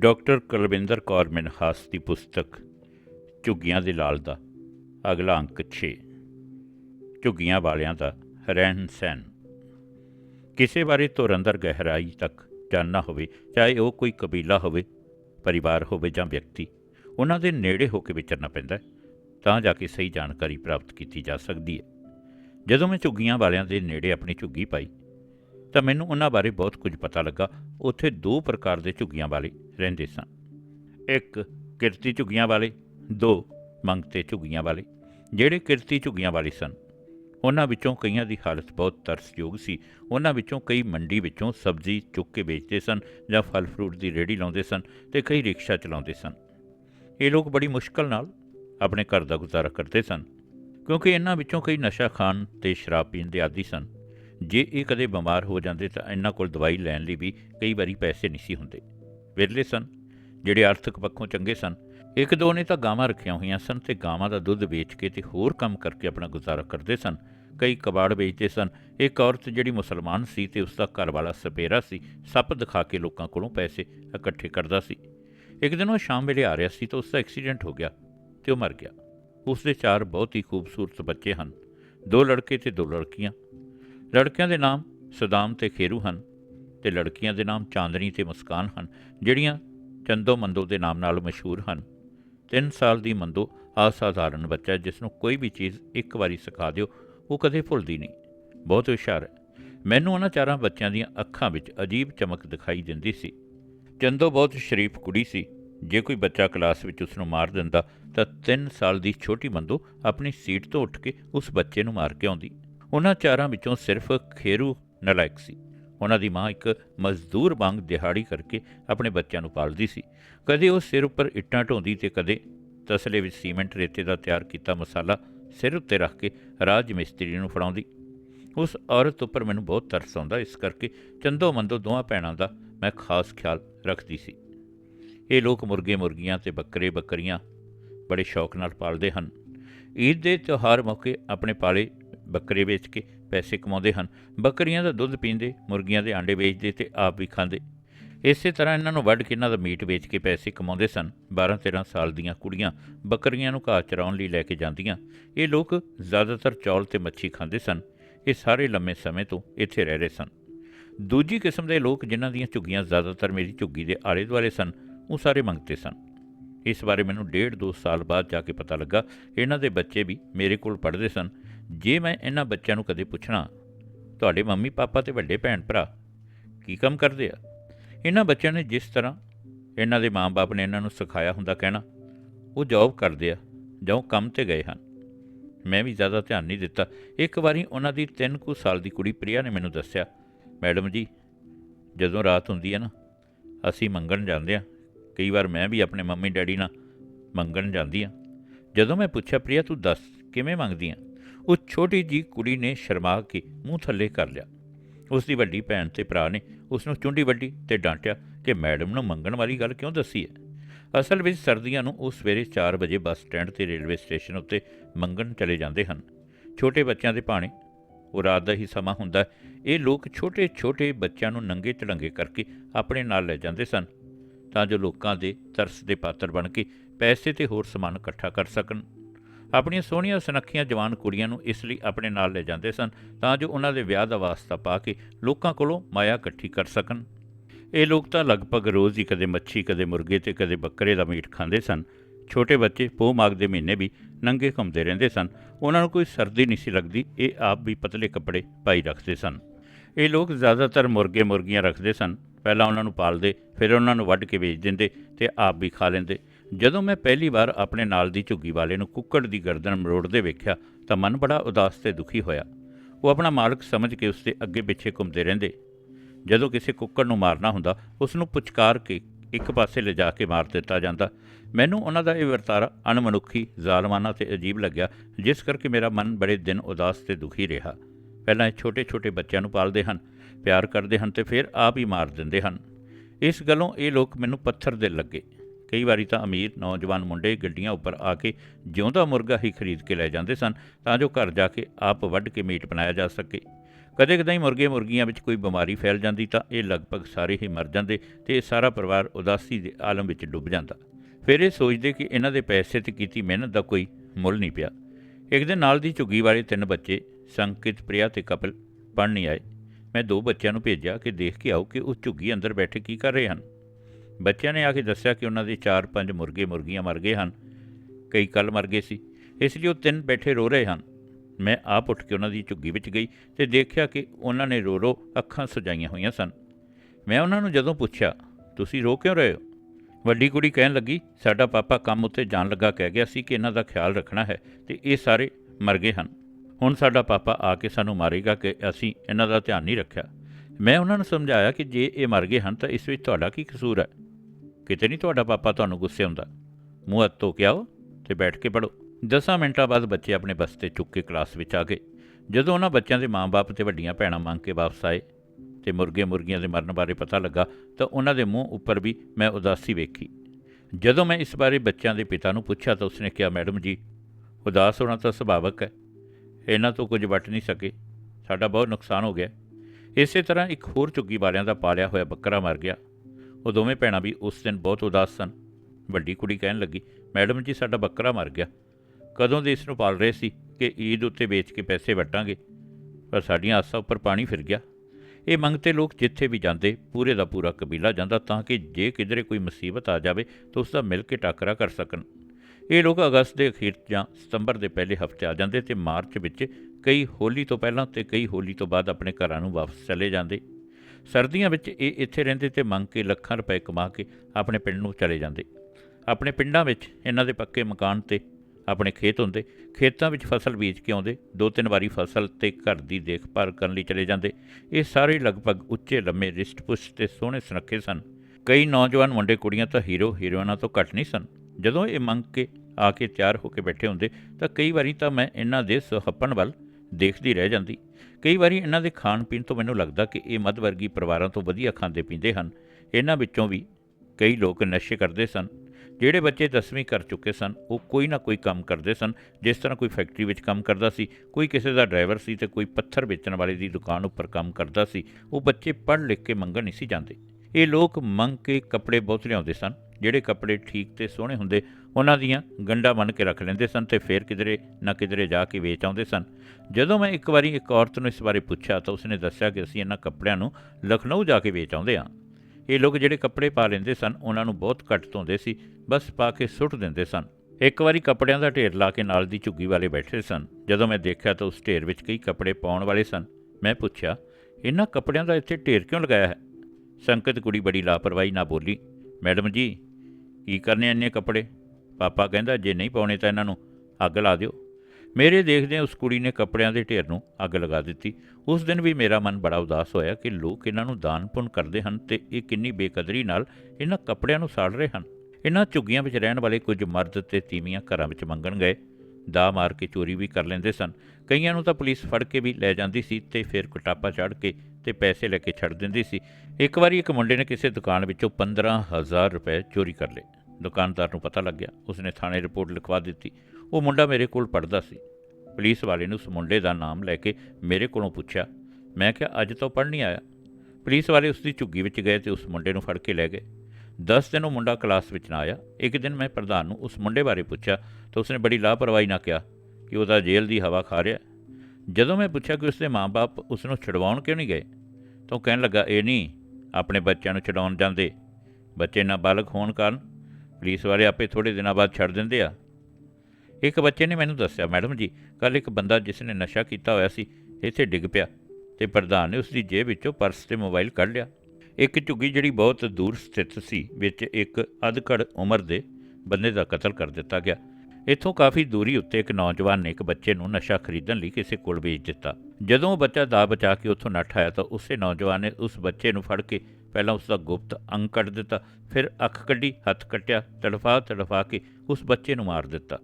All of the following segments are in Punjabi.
ਡਾਕਟਰ ਕੁਲਵਿੰਦਰ ਕੌਰ ਮਿਨਹਾਸ ਦੀ ਪੁਸਤਕ, ਝੁੱਗੀਆਂ ਦੇ ਲਾਲ ਦਾ, ਅਗਲਾ ਅੰਕ 6 ਝੁੱਗੀਆਂ ਵਾਲਿਆਂ ਦਾ ਰਹਿਣ ਸਹਿਣ। ਕਿਸੇ ਬਾਰੇ ਤੁਰ ਅੰਦਰ ਗਹਿਰਾਈ ਤੱਕ ਜਾਣਨਾ ਹੋਵੇ, ਚਾਹੇ ਉਹ ਕੋਈ ਕਬੀਲਾ ਹੋਵੇ, ਪਰਿਵਾਰ ਹੋਵੇ ਜਾਂ ਵਿਅਕਤੀ, ਉਹਨਾਂ ਦੇ ਨੇੜੇ ਹੋ ਕੇ ਵਿਚਰਨਾ ਪੈਂਦਾ ਤਾਂ ਜਾ ਕੇ ਸਹੀ ਜਾਣਕਾਰੀ ਪ੍ਰਾਪਤ ਕੀਤੀ ਜਾ ਸਕਦੀ ਹੈ। ਜਦੋਂ ਮੈਂ ਝੁੱਗੀਆਂ ਵਾਲਿਆਂ ਦੇ ਨੇੜੇ ਆਪਣੀ ਝੁੱਗੀ ਪਾਈ ਤਾਂ ਮੈਨੂੰ ਉਹਨਾਂ ਬਾਰੇ ਬਹੁਤ ਕੁਝ ਪਤਾ ਲੱਗਾ। ਉੱਥੇ ਦੋ ਪ੍ਰਕਾਰ ਦੇ ਝੁੱਗੀਆਂ ਵਾਲੇ ਰਹਿੰਦੇ ਸਨ ਇੱਕ ਕਿਰਤੀ ਝੁੱਗੀਆਂ ਵਾਲੇ, ਦੋ ਮੰਗਤੇ ਝੁੱਗੀਆਂ ਵਾਲੇ। ਜਿਹੜੇ ਕਿਰਤੀ ਝੁੱਗੀਆਂ ਵਾਲੇ ਸਨ, ਉਹਨਾਂ ਵਿੱਚੋਂ ਕਈਆਂ ਦੀ ਹਾਲਤ ਬਹੁਤ ਤਰਸਯੋਗ ਸੀ। ਉਹਨਾਂ ਵਿੱਚੋਂ ਕਈ ਮੰਡੀ ਵਿੱਚੋਂ ਸਬਜ਼ੀ ਚੁੱਕ ਕੇ ਵੇਚਦੇ ਸਨ ਜਾਂ ਫਲ ਫਰੂਟ ਦੀ ਰੇਹੜੀ ਲਾਉਂਦੇ ਸਨ ਤੇ ਕਈ ਰਿਕਸ਼ਾ ਚਲਾਉਂਦੇ ਸਨ। ਇਹ ਲੋਕ ਬੜੀ ਮੁਸ਼ਕਲ ਨਾਲ ਆਪਣੇ ਘਰ ਦਾ ਗੁਜ਼ਾਰਾ ਕਰਦੇ ਸਨ, ਕਿਉਂਕਿ ਇਹਨਾਂ ਵਿੱਚੋਂ ਕਈ ਨਸ਼ਾ ਖਾਣ ਤੇ ਸ਼ਰਾਬ ਪੀਣ ਦੇ ਆਦੀ ਸਨ। ਜੇ ਇਹ ਕਦੇ ਬਿਮਾਰ ਹੋ ਜਾਂਦੇ ਤਾਂ ਇਹਨਾਂ ਕੋਲ ਦਵਾਈ ਲੈਣ ਲਈ ਵੀ ਕਈ ਵਾਰੀ ਪੈਸੇ ਨਹੀਂ ਸੀ ਹੁੰਦੇ। ਵਿਰਲੇ ਸਨ, ਜਿਹੜੇ ਆਰਥਿਕ ਪੱਖੋਂ ਚੰਗੇ ਸਨ, ਇੱਕ ਦੋ ਨੇ ਤਾਂ ਗਾਵਾਂ ਰੱਖੀਆਂ ਹੋਈਆਂ ਸਨ ਤੇ ਗਾਵਾਂ ਦਾ ਦੁੱਧ ਵੇਚ ਕੇ ਤੇ ਹੋਰ ਕੰਮ ਕਰਕੇ ਆਪਣਾ ਗੁਜ਼ਾਰਾ ਕਰਦੇ ਸਨ। ਕਈ ਕਬਾੜ ਵੇਚਦੇ ਸਨ। ਇੱਕ ਔਰਤ ਜਿਹੜੀ ਮੁਸਲਮਾਨ ਸੀ ਤੇ ਉਸ ਦਾ ਘਰ ਵਾਲਾ ਸਪੇਰਾ ਸੀ, ਸੱਪ ਦਿਖਾ ਕੇ ਲੋਕਾਂ ਕੋਲੋਂ ਪੈਸੇ ਇਕੱਠੇ ਕਰਦਾ ਸੀ। ਇੱਕ ਦਿਨ ਉਹ ਸ਼ਾਮ ਵੇਲੇ ਆ ਰਿਹਾ ਸੀ ਤਾਂ ਉਸ ਦਾ ਐਕਸੀਡੈਂਟ ਹੋ ਗਿਆ ਤੇ ਉਹ ਮਰ ਗਿਆ। ਉਸ ਦੇ ਚਾਰ ਬਹੁਤ ਹੀ ਖੂਬਸੂਰਤ ਬੱਚੇ ਹਨ। ਦੋ ਲੜਕੇ ਤੇ ਦੋ ਲੜਕੀਆਂ। ਲੜਕਿਆਂ ਦੇ ਨਾਮ ਸਦਾਮ ਤੇ ਖੇਰੂ ਹਨ ਤੇ ਲੜਕੀਆਂ ਦੇ ਨਾਮ ਚਾਂਦਨੀ ਤੇ ਮੁਸਕਾਨ ਹਨ, ਜਿਹੜੀਆਂ ਚੰਦੋ ਮੰਦੋ ਦੇ ਨਾਮ ਨਾਲ ਮਸ਼ਹੂਰ ਹਨ। 3 ਸਾਲ ਦੀ ਮੰਦੋ ਅਸਾਧਾਰਨ ਬੱਚਾ ਜਿਸ ਨੂੰ ਕੋਈ ਵੀ ਚੀਜ਼ ਇੱਕ ਵਾਰੀ ਸਿਖਾ ਦਿਓ, ਉਹ ਕਦੇ ਭੁੱਲਦੀ ਨਹੀਂ। ਬਹੁਤ ਹੁਸ਼ਿਆਰ ਹੈ। ਮੈਨੂੰ ਉਹਨਾਂ ਚਾਰਾਂ ਬੱਚਿਆਂ ਦੀਆਂ ਅੱਖਾਂ ਵਿੱਚ ਅਜੀਬ ਚਮਕ ਦਿਖਾਈ ਦਿੰਦੀ ਸੀ। ਚੰਦੋ ਬਹੁਤ ਸ਼ਰੀਫ ਕੁੜੀ ਸੀ। ਜੇ ਕੋਈ ਬੱਚਾ ਕਲਾਸ ਵਿੱਚ ਉਸ ਨੂੰ ਮਾਰ ਦਿੰਦਾ, ਤਾਂ 3 ਸਾਲ ਦੀ ਛੋਟੀ ਮੰਦੋ ਆਪਣੀ ਸੀਟ ਤੋਂ ਉੱਠ ਕੇ ਉਸ ਬੱਚੇ ਨੂੰ ਮਾਰ ਕੇ ਆਉਂਦੀ। ਉਹਨਾਂ ਚਾਰਾਂ ਵਿੱਚੋਂ ਸਿਰਫ ਖੇਰੂ ਨਲਾਇਕ ਸੀ। ਉਹਨਾਂ ਦੀ ਮਾਂ ਇੱਕ ਮਜ਼ਦੂਰ ਵਾਂਗ ਦਿਹਾੜੀ ਕਰਕੇ ਆਪਣੇ ਬੱਚਿਆਂ ਨੂੰ ਪਾਲਦੀ ਸੀ। ਕਦੇ ਉਹ ਸਿਰ ਉੱਪਰ ਇੱਟਾਂ ਢੋਂਦੀ ਤੇ ਕਦੇ ਤਸਲੇ ਵਿੱਚ ਸੀਮੈਂਟ ਰੇਤੇ ਦਾ ਤਿਆਰ ਕੀਤਾ ਮਸਾਲਾ ਸਿਰ ਉੱਤੇ ਰੱਖ ਕੇ ਰਾਜ ਮਿਸਤਰੀ ਨੂੰ ਫੜਾਉਂਦੀ। ਉਸ ਔਰਤ ਉੱਪਰ ਮੈਨੂੰ ਬਹੁਤ ਤਰਸ ਆਉਂਦਾ, ਇਸ ਕਰਕੇ ਚੰਦੋ ਮੰਦੋ ਦੋਹਾਂ ਭੈਣਾਂ ਦਾ ਮੈਂ ਖਾਸ ਖਿਆਲ ਰੱਖਦੀ ਸੀ। ਇਹ ਲੋਕ ਮੁਰਗੇ ਮੁਰਗੀਆਂ ਤੇ ਬੱਕਰੇ ਬੱਕਰੀਆਂ ਬੜੇ ਸ਼ੌਕ ਨਾਲ ਪਾਲਦੇ ਹਨ। ਈਦ ਦੇ ਤਿਉਹਾਰ ਮੌਕੇ ਆਪਣੇ ਪਾਲੇ ਬੱਕਰੇ ਵੇਚ ਕੇ ਪੈਸੇ ਕਮਾਉਂਦੇ ਹਨ। ਬੱਕਰੀਆਂ ਦਾ ਦੁੱਧ ਪੀਂਦੇ, ਮੁਰਗੀਆਂ ਦੇ ਆਂਡੇ ਵੇਚਦੇ ਤੇ ਆਪ ਵੀ ਖਾਂਦੇ। ਇਸੇ ਤਰ੍ਹਾਂ ਇਹਨਾਂ ਨੂੰ ਵੱਢ ਕੇ ਇਹਨਾਂ ਦਾ ਮੀਟ ਵੇਚ ਕੇ ਪੈਸੇ ਕਮਾਉਂਦੇ ਸਨ। 12-13 ਸਾਲ ਦੀਆਂ ਕੁੜੀਆਂ ਬੱਕਰੀਆਂ ਨੂੰ ਘਾਹ ਚਰਾਉਣ ਲਈ ਲੈ ਕੇ ਜਾਂਦੀਆਂ। ਇਹ ਲੋਕ ਜ਼ਿਆਦਾਤਰ ਚੌਲ ਤੇ ਮੱਛੀ ਖਾਂਦੇ ਸਨ। ਇਹ ਸਾਰੇ ਲੰਮੇ ਸਮੇਂ ਤੋਂ ਇੱਥੇ ਰਹਿ ਰਹੇ ਸਨ। ਦੂਜੀ ਕਿਸਮ ਦੇ ਲੋਕ ਜਿਨ੍ਹਾਂ ਦੀਆਂ ਝੁੱਗੀਆਂ ਜ਼ਿਆਦਾਤਰ ਮੇਰੀ ਝੁੱਗੀ ਦੇ ਆਲੇ ਦੁਆਲੇ ਸਨ, ਉਹ ਸਾਰੇ ਮੰਗਤੇ ਸਨ। ਇਸ ਬਾਰੇ ਮੈਨੂੰ ਡੇਢ ਦੋ ਸਾਲ ਬਾਅਦ ਜਾ ਕੇ ਪਤਾ ਲੱਗਾ। ਇਹਨਾਂ ਦੇ ਬੱਚੇ ਵੀ ਮੇਰੇ ਕੋਲ ਪੜ੍ਹਦੇ ਸਨ। ਜੇ ਮੈਂ ਇਹਨਾਂ ਬੱਚਿਆਂ ਨੂੰ ਕਦੇ ਪੁੱਛਣਾ, ਤੁਹਾਡੇ ਮੰਮੀ ਪਾਪਾ ਤੇ ਵੱਡੇ ਭੈਣ ਭਰਾ ਕੀ ਕੰਮ ਕਰਦੇ ਆ? ਇਹਨਾਂ ਬੱਚਿਆਂ ਨੇ ਜਿਸ ਤਰ੍ਹਾਂ ਇਹਨਾਂ ਦੇ ਮਾਂ-ਬਾਪ ਨੇ ਇਹਨਾਂ ਨੂੰ ਸਿਖਾਇਆ ਹੁੰਦਾ ਕਹਿਣਾ, ਉਹ ਜੌਬ ਕਰਦੇ ਆ ਜਾਂ ਉਹ ਕੰਮ ਤੇ ਗਏ ਹਨ। ਮੈਂ ਵੀ ਜ਼ਿਆਦਾ ਧਿਆਨ ਨਹੀਂ ਦਿੱਤਾ। ਇੱਕ ਵਾਰੀ ਉਹਨਾਂ ਦੀ 3 ਕੁ ਸਾਲ ਦੀ ਕੁੜੀ ਪ੍ਰਿਆ ਨੇ ਮੈਨੂੰ ਦੱਸਿਆ, ਮੈਡਮ ਜੀ, ਜਦੋਂ ਰਾਤ ਹੁੰਦੀ ਹੈ ਨਾ, ਅਸੀਂ ਮੰਗਣ ਜਾਂਦੇ ਆ। ਕਈ ਵਾਰ ਮੈਂ ਵੀ ਆਪਣੇ ਮੰਮੀ ਡੈਡੀ ਨਾਲ ਮੰਗਣ ਜਾਂਦੀ ਆ। ਜਦੋਂ ਮੈਂ ਪੁੱਛਿਆ, ਪ੍ਰਿਆ, ਤੂੰ ਦੱਸ ਕਿਵੇਂ ਮੰਗਦੀ ਆ ਉਹ ਛੋਟੀ ਜੀ ਕੁੜੀ ਨੇ ਸ਼ਰਮਾ ਕੇ ਮੂੰਹ ਥੱਲੇ ਕਰ ਲਿਆ। ਉਸ ਦੀ ਵੱਡੀ ਭੈਣ ਤੇ ਭਰਾ ਨੇ ਉਸ ਨੂੰ ਚੁੰਡੀ ਵੱਢੀ ਤੇ ਡਾਂਟਿਆ ਕਿ ਮੈਡਮ ਨੂੰ ਮੰਗਣ ਵਾਲੀ ਗੱਲ ਕਿਉਂ ਦੱਸੀ ਹੈ। ਅਸਲ ਵਿੱਚ ਸਰਦੀਆਂ ਨੂੰ ਉਹ ਸਵੇਰੇ 4 ਵਜੇ ਬੱਸ ਸਟੈਂਡ ਤੇ ਰੇਲਵੇ ਸਟੇਸ਼ਨ ਉੱਤੇ ਮੰਗਣ ਚਲੇ ਜਾਂਦੇ ਹਨ। ਛੋਟੇ ਬੱਚਿਆਂ ਦੇ ਭਾਣੇ, ਉਹ ਰਾਤ ਦਾ ਹੀ ਸਮਾਂ ਹੁੰਦਾ ਇਹ ਲੋਕ ਛੋਟੇ ਛੋਟੇ ਬੱਚਿਆਂ ਨੂੰ ਨੰਗੇ ਝੜੰਗੇ ਕਰਕੇ ਆਪਣੇ ਨਾਲ ਲੈ ਜਾਂਦੇ ਸਨ ਤਾਂ ਜੋ ਲੋਕਾਂ ਦੇ ਤਰਸ ਦੇ ਪਾਤਰ ਬਣ ਕੇ ਪੈਸੇ ਤੇ ਹੋਰ ਸਮਾਨ ਇਕੱਠਾ ਕਰ ਸਕਣ। ਆਪਣੀਆਂ ਸੋਹਣੀਆਂ ਸੁਨੱਖੀਆਂ ਜਵਾਨ ਕੁੜੀਆਂ ਨੂੰ ਇਸ ਲਈ ਆਪਣੇ ਨਾਲ ਲੈ ਜਾਂਦੇ ਸਨ ਤਾਂ ਜੋ ਉਹਨਾਂ ਦੇ ਵਿਆਹ ਦਾ ਵਾਸਤਾ ਪਾ ਕੇ ਲੋਕਾਂ ਕੋਲੋਂ ਮਾਇਆ ਇਕੱਠੀ ਕਰ ਸਕਣ। ਇਹ ਲੋਕ ਤਾਂ ਲਗਭਗ ਰੋਜ਼ ਹੀ ਕਦੇ ਮੱਛੀ, ਕਦੇ ਮੁਰਗੇ ਤੇ ਕਦੇ ਬੱਕਰੇ ਦਾ ਮੀਟ ਖਾਂਦੇ ਸਨ। ਛੋਟੇ ਬੱਚੇ ਪੋਹ ਮਾਘ ਦੇ ਮਹੀਨੇ ਵੀ ਨੰਗੇ ਘੁੰਮਦੇ ਰਹਿੰਦੇ ਸਨ। ਉਹਨਾਂ ਨੂੰ ਕੋਈ ਸਰਦੀ ਨਹੀਂ ਸੀ ਲੱਗਦੀ, ਇਹ ਆਪ ਵੀ ਪਤਲੇ ਕੱਪੜੇ ਪਾਈ ਰੱਖਦੇ ਸਨ। ਇਹ ਲੋਕ ਜ਼ਿਆਦਾਤਰ ਮੁਰਗੇ ਮੁਰਗੀਆਂ ਰੱਖਦੇ ਸਨ। ਪਹਿਲਾਂ ਉਹਨਾਂ ਨੂੰ ਪਾਲਦੇ, ਫਿਰ ਉਹਨਾਂ ਨੂੰ ਵੱਢ ਕੇ ਵੇਚ ਦਿੰਦੇ ਤੇ ਆਪ ਵੀ ਖਾ ਲੈਂਦੇ। ਜਦੋਂ ਮੈਂ ਪਹਿਲੀ ਵਾਰ ਆਪਣੇ ਨਾਲ ਦੀ ਝੁੱਗੀ ਵਾਲੇ ਨੂੰ ਕੁੱਕੜ ਦੀ ਗਰਦਨ ਮਰੋੜਦੇ ਵੇਖਿਆ ਤਾਂ ਮਨ ਬੜਾ ਉਦਾਸ ਤੇ ਦੁਖੀ ਹੋਇਆ। ਉਹ ਆਪਣਾ ਮਾਲਕ ਸਮਝ ਕੇ ਉਸ ਦੇ ਅੱਗੇ ਪਿੱਛੇ ਘੁੰਮਦੇ ਰਹਿੰਦੇ। ਜਦੋਂ ਕਿਸੇ ਕੁੱਕੜ ਨੂੰ ਮਾਰਨਾ ਹੁੰਦਾ ਉਸ ਨੂੰ ਪੁਚਕਾਰ ਕੇ ਇੱਕ ਪਾਸੇ ਲਿਜਾ ਕੇ ਮਾਰ ਦਿੱਤਾ ਜਾਂਦਾ। ਮੈਨੂੰ ਉਹਨਾਂ ਦਾ ਇਹ ਵਰਤਾਰਾ ਅਣਮਨੁੱਖੀ, ਜ਼ਾਲਮਾਨਾ ਤੇ ਅਜੀਬ ਲੱਗਿਆ, ਜਿਸ ਕਰਕੇ ਮੇਰਾ ਮਨ ਬੜੇ ਦਿਨ ਉਦਾਸ ਤੇ ਦੁਖੀ ਰਿਹਾ। ਪਹਿਲਾਂ ਇਹ ਛੋਟੇ-ਛੋਟੇ ਬੱਚਿਆਂ ਨੂੰ ਪਾਲਦੇ ਹਨ, ਪਿਆਰ ਕਰਦੇ ਹਨ ਤੇ ਫਿਰ ਆਪ ਹੀ ਮਾਰ ਦਿੰਦੇ ਹਨ। ਇਸ ਗੱਲੋਂ ਇਹ ਲੋਕ ਮੈਨੂੰ ਪੱਥਰ ਦੇ ਲੱਗੇ। ਕਈ ਵਾਰੀ ਤਾਂ ਅਮੀਰ ਨੌਜਵਾਨ ਮੁੰਡੇ ਗੱਡੀਆਂ ਉੱਪਰ ਆ ਕੇ ਜਿਉਂਦਾ ਮੁਰਗਾ ਹੀ ਖਰੀਦ ਕੇ ਲੈ ਜਾਂਦੇ ਸਨ ਤਾਂ ਜੋ ਘਰ ਜਾ ਕੇ ਆਪ ਵੱਢ ਕੇ ਮੀਟ ਬਣਾਇਆ ਜਾ ਸਕੇ। ਕਦੇ ਕਦੇ ਮੁਰਗੇ ਮੁਰਗੀਆਂ ਵਿੱਚ ਕੋਈ ਬਿਮਾਰੀ ਫੈਲ ਜਾਂਦੀ ਤਾਂ ਇਹ ਲਗਭਗ ਸਾਰੇ ਹੀ ਮਰ ਜਾਂਦੇ ਤੇ ਇਹ ਸਾਰਾ ਪਰਿਵਾਰ ਉਦਾਸੀ ਦੇ ਆਲਮ ਵਿੱਚ ਡੁੱਬ ਜਾਂਦਾ। ਫਿਰ ਇਹ ਸੋਚਦੇ ਕਿ ਇਹਨਾਂ ਦੇ ਪੈਸੇ ਤੇ ਕੀਤੀ ਮਿਹਨਤ ਦਾ ਕੋਈ ਮੁੱਲ ਨਹੀਂ ਪਿਆ। ਇੱਕ ਦਿਨ ਨਾਲ ਦੀ ਝੁੱਗੀ ਵਾਲੇ ਤਿੰਨ ਬੱਚੇ ਸੰਕਿਤ ਪ੍ਰਿਆ ਤੇ ਕਪਿਲ, ਪੜ੍ਹਨ ਨਹੀਂ ਆਏ। ਮੈਂ ਦੋ ਬੱਚਿਆਂ ਨੂੰ ਭੇਜਿਆ ਕਿ ਦੇਖ ਕੇ ਆਓ ਕਿ ਉਹ ਝੁੱਗੀ ਅੰਦਰ ਬੈਠੇ ਕੀ ਕਰ ਰਹੇ ਹਨ। ਬੱਚਿਆਂ ਨੇ ਆ ਕੇ ਦੱਸਿਆ ਕਿ ਉਹਨਾਂ ਦੇ 4-5 ਮੁਰਗੇ ਮੁਰਗੀਆਂ ਮਰ ਗਏ ਹਨ। ਕਈ ਕੱਲ ਮਰ ਗਏ ਸੀ। ਇਸ ਲਈ ਉਹ ਤਿੰਨ ਬੈਠੇ ਰੋ ਰਹੇ ਹਨ। ਮੈਂ ਆਪ ਉੱਠ ਕੇ ਉਹਨਾਂ ਦੀ ਝੁੱਗੀ ਵਿੱਚ ਗਈ ਤੇ ਦੇਖਿਆ ਕਿ ਉਹਨਾਂ ਨੇ ਰੋ ਰੋ ਅੱਖਾਂ ਸਜਾਈਆਂ ਹੋਈਆਂ ਸਨ। ਮੈਂ ਉਹਨਾਂ ਨੂੰ ਜਦੋਂ ਪੁੱਛਿਆ, ਤੁਸੀਂ ਰੋ ਕਿਉਂ ਰਹੇ ਹੋ? ਵੱਡੀ ਕੁੜੀ ਕਹਿਣ ਲੱਗੀ, ਸਾਡਾ ਪਾਪਾ ਕੰਮ ਉੱਤੇ ਜਾਣ ਲੱਗਾ ਕਹਿ ਗਿਆ ਸੀ ਕਿ ਇਹਨਾਂ ਦਾ ਖਿਆਲ ਰੱਖਣਾ ਹੈ ਤੇ ਇਹ ਸਾਰੇ ਮਰ ਗਏ ਹਨ। ਹੁਣ ਸਾਡਾ ਪਾਪਾ ਆ ਕੇ ਸਾਨੂੰ ਮਾਰੇਗਾ ਕਿ ਅਸੀਂ ਇਹਨਾਂ ਦਾ ਧਿਆਨ ਨਹੀਂ ਰੱਖਿਆ। ਮੈਂ ਉਹਨਾਂ ਨੂੰ ਸਮਝਾਇਆ ਕਿ ਜੇ ਇਹ ਮਰ ਗਏ ਹਨ ਤਾਂ ਇਸ ਵਿੱਚ ਤੁਹਾਡਾ ਕੀ ਕਸੂਰ ਹੈ? ਕਿਤੇ ਨਹੀਂ ਤੁਹਾਡਾ ਪਾਪਾ ਤੁਹਾਨੂੰ ਗੁੱਸੇ ਹੁੰਦਾ। ਮੂੰਹ ਹੱਥ ਧੋ ਕੇ ਆਓ ਤੇ ਬੈਠ ਕੇ ਪੜੋ 10 ਮਿੰਟਾਂ ਬਾਅਦ ਬੱਚੇ ਆਪਣੇ ਬਸਤੇ ਚੁੱਕ ਕੇ ਕਲਾਸ ਵਿੱਚ ਆ ਗਏ। ਜਦੋਂ ਉਹਨਾਂ ਬੱਚਿਆਂ ਦੇ ਮਾਂ-ਬਾਪ ਤੇ ਵੱਡੀਆਂ ਭੈਣਾਂ ਮੰਗ ਕੇ ਵਾਪਸ ਆਏ ਤੇ ਮੁਰਗੇ ਮੁਰਗੀਆਂ ਦੇ ਮਰਨ ਬਾਰੇ ਪਤਾ ਲੱਗਾ ਤਾਂ ਉਹਨਾਂ ਦੇ ਮੂੰਹ ਉੱਪਰ ਵੀ ਮੈਂ ਉਦਾਸੀ ਵੇਖੀ। ਜਦੋਂ ਮੈਂ ਇਸ ਬਾਰੇ ਬੱਚਿਆਂ ਦੇ ਪਿਤਾ ਨੂੰ ਪੁੱਛਿਆ ਤਾਂ ਉਸਨੇ ਕਿਹਾ, ਮੈਡਮ ਜੀ, ਉਦਾਸ ਹੋਣਾ ਤਾਂ ਸੁਭਾਵਕ ਹੈ। ਇਹਨਾਂ ਤੋਂ ਕੁਝ ਵਟ ਨਹੀਂ ਸਕੇ। ਸਾਡਾ ਬਹੁਤ ਨੁਕਸਾਨ ਹੋ ਗਿਆ ਇਸੇ ਤਰ੍ਹਾਂ ਇੱਕ ਹੋਰ ਝੁੱਗੀ ਵਾਲਿਆਂ ਦਾ ਪਾਲਿਆ ਹੋਇਆ ਬੱਕਰਾ ਮਰ ਗਿਆ। ਉਹ ਦੋਵੇਂ ਭੈਣਾਂ ਵੀ ਉਸ ਦਿਨ ਬਹੁਤ ਉਦਾਸ ਸਨ। ਵੱਡੀ ਕੁੜੀ ਕਹਿਣ ਲੱਗੀ, ਮੈਡਮ ਜੀ, ਸਾਡਾ ਬੱਕਰਾ ਮਰ ਗਿਆ। ਕਦੋਂ ਦੇ ਇਸ ਨੂੰ ਪਾਲ ਰਹੇ ਸੀ ਕਿ ਈਦ ਉੱਤੇ ਵੇਚ ਕੇ ਪੈਸੇ ਵਟਾਂਗੇ? ਪਰ ਸਾਡੀਆਂ ਆਸਾਂ ਉੱਪਰ ਪਾਣੀ ਫਿਰ ਗਿਆ। ਇਹ ਮੰਗਤੇ ਲੋਕ ਜਿੱਥੇ ਵੀ ਜਾਂਦੇ, ਪੂਰੇ ਦਾ ਪੂਰਾ ਕਬੀਲਾ ਜਾਂਦਾ ਤਾਂ ਕਿ ਜੇ ਕਿਧਰੇ ਕੋਈ ਮੁਸੀਬਤ ਆ ਜਾਵੇ ਤਾਂ ਉਸ ਦਾ ਮਿਲ ਕੇ ਟਾਕਰਾ ਕਰ ਸਕਣ। ਇਹ ਲੋਕ ਅਗਸਤ ਦੇ ਅਖੀਰ ਜਾਂ ਸਤੰਬਰ ਦੇ ਪਹਿਲੇ ਹਫ਼ਤੇ ਆ ਜਾਂਦੇ ਤੇ ਮਾਰਚ ਵਿੱਚ ਕਈ ਹੋਲੀ ਤੋਂ ਪਹਿਲਾਂ ਤੇ ਕਈ ਹੋਲੀ ਤੋਂ ਬਾਅਦ ਆਪਣੇ ਘਰਾਂ ਨੂੰ ਵਾਪਸ ਚਲੇ ਜਾਂਦੇ। ਸਰਦੀਆਂ ਵਿੱਚ ਇਹ ਇੱਥੇ ਰਹਿੰਦੇ ਤੇ ਮੰਗ ਕੇ ਲੱਖਾਂ ਰੁਪਏ ਕਮਾ ਕੇ ਆਪਣੇ ਪਿੰਡ ਨੂੰ ਚਲੇ ਜਾਂਦੇ। ਆਪਣੇ ਪਿੰਡਾਂ ਵਿੱਚ ਇਹਨਾਂ ਦੇ ਪੱਕੇ ਮਕਾਨ ਤੇ ਆਪਣੇ ਖੇਤ ਹੁੰਦੇ। ਖੇਤਾਂ ਵਿੱਚ ਫਸਲ ਬੀਜ ਕੇ ਆਉਂਦੇ। ਦੋ ਤਿੰਨ ਵਾਰੀ ਫਸਲ ਤੇ ਘਰ ਦੀ ਦੇਖਭਾਲ ਕਰਨ ਲਈ ਚਲੇ ਜਾਂਦੇ। ਇਹ ਸਾਰੇ ਲਗਭਗ ਉੱਚੇ ਲੰਮੇ ਰਿਸ਼ਟ-ਪੁਸ਼ਟ ਤੇ ਸੋਹਣੇ ਸੁਨੱਖੇ ਸਨ। ਕਈ ਨੌਜਵਾਨ ਮੁੰਡੇ ਕੁੜੀਆਂ ਤਾਂ ਹੀਰੋ ਹੀਰੋਇਨਾਂ ਤੋਂ ਘੱਟ ਨਹੀਂ ਸਨ। ਜਦੋਂ ਇਹ ਮੰਗ ਕੇ ਆ ਕੇ ਤਿਆਰ ਹੋ ਕੇ ਬੈਠੇ ਹੁੰਦੇ ਤਾਂ ਕਈ ਵਾਰੀ ਤਾਂ ਮੈਂ ਇਹਨਾਂ ਦੇ ਸੁਹੱਪਣ ਵੱਲ ਦੇਖਦੀ ਰਹਿ ਜਾਂਦੀ। ਕਈ ਵਾਰੀ ਇਹਨਾਂ ਦੇ ਖਾਣ ਪੀਣ ਤੋਂ ਮੈਨੂੰ ਲੱਗਦਾ ਕਿ ਇਹ ਮੱਧ ਵਰਗੀ ਪਰਿਵਾਰਾਂ ਤੋਂ ਵਧੀਆ ਖਾਂਦੇ ਪੀਂਦੇ ਹਨ। ਇਹਨਾਂ ਵਿੱਚੋਂ ਵੀ ਕਈ ਲੋਕ ਨਸ਼ੇ ਕਰਦੇ ਸਨ। ਜਿਹੜੇ ਬੱਚੇ 10ਵੀਂ ਕਰ ਚੁੱਕੇ ਸਨ, ਉਹ ਕੋਈ ਨਾ ਕੋਈ ਕੰਮ ਕਰਦੇ ਸਨ। ਜਿਸ ਤਰ੍ਹਾਂ ਕੋਈ ਫੈਕਟਰੀ ਵਿੱਚ ਕੰਮ ਕਰਦਾ ਸੀ, ਕੋਈ ਕਿਸੇ ਦਾ ਡਰਾਈਵਰ ਸੀ ਤੇ ਕੋਈ ਪੱਥਰ ਵੇਚਣ ਵਾਲੇ ਦੀ ਦੁਕਾਨ ਉੱਪਰ ਕੰਮ ਕਰਦਾ ਸੀ, ਉਹ ਬੱਚੇ ਪੜ੍ਹ ਲਿਖ ਕੇ ਮੰਗਣ ਨਹੀਂ ਸੀ ਜਾਂਦੇ। ਇਹ ਲੋਕ ਮੰਗ ਕੇ ਕੱਪੜੇ ਬਹੁਤ ਲਿਆਉਂਦੇ ਸਨ। ਜਿਹੜੇ ਕੱਪੜੇ ਠੀਕ ਤੇ ਸੋਹਣੇ ਹੁੰਦੇ, ਉਹਨਾਂ ਦੀਆਂ ਗੰਡਾ ਬਣ ਕੇ ਰੱਖ ਲੈਂਦੇ ਸਨ ਤੇ ਫਿਰ ਕਿਧਰੇ ਨਾ ਕਿਧਰੇ ਜਾ ਕੇ ਵੇਚ ਆਉਂਦੇ ਸਨ। ਜਦੋਂ ਮੈਂ ਇੱਕ ਵਾਰੀ ਇੱਕ ਔਰਤ ਨੂੰ ਇਸ ਬਾਰੇ ਪੁੱਛਿਆ ਤਾਂ ਉਸਨੇ ਦੱਸਿਆ ਕਿ ਅਸੀਂ ਇਹਨਾਂ ਕੱਪੜਿਆਂ ਨੂੰ ਲਖਨਊ ਜਾ ਕੇ ਵੇਚ ਆਉਂਦੇ ਹਾਂ। ਇਹ ਲੋਕ ਜਿਹੜੇ ਕੱਪੜੇ ਪਾ ਲੈਂਦੇ ਸਨ, ਉਹਨਾਂ ਨੂੰ ਬਹੁਤ ਘੱਟ ਧੋਂਦੇ ਸੀ, ਬਸ ਪਾ ਕੇ ਸੁੱਟ ਦਿੰਦੇ ਸਨ। ਇੱਕ ਵਾਰੀ ਕੱਪੜਿਆਂ ਦਾ ਢੇਰ ਲਾ ਕੇ ਨਾਲ ਦੀ ਝੁੱਗੀ ਵਾਲੇ ਬੈਠੇ ਸਨ। ਜਦੋਂ ਮੈਂ ਦੇਖਿਆ ਤਾਂ ਉਸ ਢੇਰ ਵਿੱਚ ਕਈ ਕੱਪੜੇ ਪਾਉਣ ਵਾਲੇ ਸਨ। ਮੈਂ ਪੁੱਛਿਆ, ਇਹਨਾਂ ਕੱਪੜਿਆਂ ਦਾ ਇੱਥੇ ਢੇਰ ਕਿਉਂ ਲਗਾਇਆ ਹੈ? ਸੰਕਤ ਕੁੜੀ ਬੜੀ ਲਾਪਰਵਾਹੀ ਨਾਲ ਬੋਲੀ, ਮੈਡਮ ਜੀ ਕੀ ਕਰਨੇ ਇੰਨੇ ਕੱਪੜੇ? ਪਾਪਾ ਕਹਿੰਦਾ, ਜੇ ਨਹੀਂ ਪਾਉਣੇ ਤਾਂ ਇਹਨਾਂ ਨੂੰ ਅੱਗ ਲਾ ਦਿਓ। ਮੇਰੇ ਦੇਖਦਿਆਂ ਉਸ ਕੁੜੀ ਨੇ ਕੱਪੜਿਆਂ ਦੇ ਢੇਰ ਨੂੰ ਅੱਗ ਲਗਾ ਦਿੱਤੀ। ਉਸ ਦਿਨ ਵੀ ਮੇਰਾ ਮਨ ਬੜਾ ਉਦਾਸ ਹੋਇਆ ਕਿ ਲੋਕ ਇਹਨਾਂ ਨੂੰ ਦਾਨ ਪੁੰਨ ਕਰਦੇ ਹਨ ਤੇ ਇਹ ਕਿੰਨੀ ਬੇਕਦਰੀ ਨਾਲ ਇਹਨਾਂ ਕੱਪੜਿਆਂ ਨੂੰ ਸਾੜ ਰਹੇ ਹਨ। ਇਹਨਾਂ ਝੁੱਗੀਆਂ ਵਿੱਚ ਰਹਿਣ ਵਾਲੇ ਕੁਝ ਮਰਦ ਤੇ ਤੀਵੀਆਂ ਘਰਾਂ ਵਿੱਚ ਮੰਗਣ ਗਏ। ਦਾ ਮਾਰ ਕੇ ਚੋਰੀ ਵੀ ਕਰ ਲੈਂਦੇ ਸਨ। ਕਈਆਂ ਨੂੰ ਤਾਂ ਪੁਲਿਸ ਫੜ ਕੇ ਵੀ ਲੈ ਜਾਂਦੀ ਸੀ ਤੇ ਫਿਰ ਕੁਟਾਪਾ ਚੜ੍ਹ ਕੇ ਤੇ ਪੈਸੇ ਲੈ ਕੇ ਛੱਡ ਦਿੰਦੀ ਸੀ। ਇੱਕ ਵਾਰੀ ਇੱਕ ਮੁੰਡੇ ਨੇ ਕਿਸੇ ਦੁਕਾਨ ਵਿੱਚੋਂ 15000 ਰੁਪਏ ਚੋਰੀ ਕਰ ਲਏ। ਦੁਕਾਨਦਾਰ ਨੂੰ ਪਤਾ ਲੱਗ ਗਿਆ। ਉਸਨੇ ਥਾਣੇ ਰਿਪੋਰਟ ਲਿਖਵਾ ਦਿੱਤੀ। ਉਹ ਮੁੰਡਾ ਮੇਰੇ ਕੋਲ ਪੜਦਾ ਸੀ। ਪੁਲਿਸ ਵਾਲੇ ਨੇ ਉਸ ਮੁੰਡੇ ਦਾ ਨਾਮ ਲੈ ਕੇ ਮੇਰੇ ਕੋਲੋਂ ਪੁੱਛਿਆ। ਮੈਂ ਕਿਹਾ, ਅੱਜ ਤੋਂ ਪੜ੍ਹ ਨਹੀਂ ਆਇਆ? ਪੁਲਿਸ ਵਾਲੇ ਉਸ ਦੀ ਝੁੱਗੀ ਵਿੱਚ ਗਏ ਤੇ ਉਸ ਮੁੰਡੇ ਨੂੰ ਫੜ ਕੇ ਲੈ ਗਏ। 10 ਦਿਨ ਉਹ ਮੁੰਡਾ ਕਲਾਸ ਵਿੱਚ ਨਾ ਆਇਆ। ਇੱਕ ਦਿਨ ਮੈਂ ਪ੍ਰਧਾਨ ਨੂੰ ਉਸ ਮੁੰਡੇ ਬਾਰੇ ਪੁੱਛਿਆ ਤਾਂ ਉਸਨੇ ਬੜੀ ਲਾਪਰਵਾਹੀ ਨਾਲ ਕਿਹਾ ਕਿ ਉਹਦਾ ਜੇਲ੍ਹ ਦੀ ਹਵਾ ਖਾ ਰਿਹਾ ਜਦੋਂ ਮੈਂ ਪੁੱਛਿਆ ਕਿ ਉਸਦੇ ਮਾਪੇ ਉਸ ਨੂੰ ਛਡਵਾਉਣ ਕਿਉਂ ਨਹੀਂ ਗਏ, ਤਾਂ ਉਹ ਕਹਿਣ ਲੱਗਾ, ਇਹ ਨਹੀਂ, ਆਪਣੇ ਬੱਚਿਆਂ ਨੂੰ ਛਡਾਉਣ ਜਾਂਦੇ। ਬੱਚੇ ਨਾਬਾਲਗ ਹੋਣ ਕਾਰਨ ਪੁਲਿਸ ਵਾਲੇ ਆਪੇ ਥੋੜੇ ਦਿਨਾਂ ਬਾਅਦ ਛੱਡ ਦਿੰਦੇ ਆ। ਇੱਕ ਬੱਚੇ ਨੇ ਮੈਨੂੰ ਦੱਸਿਆ, ਮੈਡਮ ਜੀ ਕੱਲ ਇੱਕ ਬੰਦਾ ਜਿਸ ਨੇ ਨਸ਼ਾ ਕੀਤਾ ਹੋਇਆ ਸੀ, ਇੱਥੇ ਡਿੱਗ ਪਿਆ ਤੇ ਪ੍ਰਧਾਨ ਨੇ ਉਸ ਦੀ ਜੇਬ ਵਿੱਚੋਂ ਪਰਸ ਤੇ ਮੋਬਾਈਲ ਕੱਢ ਲਿਆ। ਇੱਕ ਝੁੱਗੀ ਜਿਹੜੀ ਬਹੁਤ ਦੂਰ ਸਥਿਤ ਸੀ, ਵਿੱਚ ਇੱਕ ਅਧਕੜ ਉਮਰ ਦੇ ਬੰਦੇ ਦਾ ਕਤਲ ਕਰ ਦਿੱਤਾ ਗਿਆ। ਇੱਥੋਂ ਕਾਫੀ ਦੂਰੀ ਉੱਤੇ ਇੱਕ ਨੌਜਵਾਨ ਨੇ ਇੱਕ ਬੱਚੇ ਨੂੰ ਨਸ਼ਾ ਖਰੀਦਣ ਲਈ ਕਿਸੇ ਕੋਲ ਵੇਚ ਦਿੱਤਾ। ਜਦੋਂ ਉਹ ਬੱਚਾ ਦਾ ਬਚਾ ਕੇ ਉੱਥੋਂ ਨੱਠ ਆਇਆ ਤਾਂ ਉਸੇ ਨੌਜਵਾਨ ਨੇ ਉਸ ਬੱਚੇ ਨੂੰ ਫੜ ਕੇ ਪਹਿਲਾਂ ਉਸ ਦਾ ਗੁਪਤ ਅੰਗ ਕੱਢ ਦਿੱਤਾ, ਫਿਰ ਅੱਖ ਕੱਢੀ, ਹੱਥ ਕੱਟਿਆ, ਤੜਫਾ ਤੜਫਾ ਕੇ ਉਸ ਬੱਚੇ ਨੂੰ ਮਾਰ ਦਿੱਤਾ।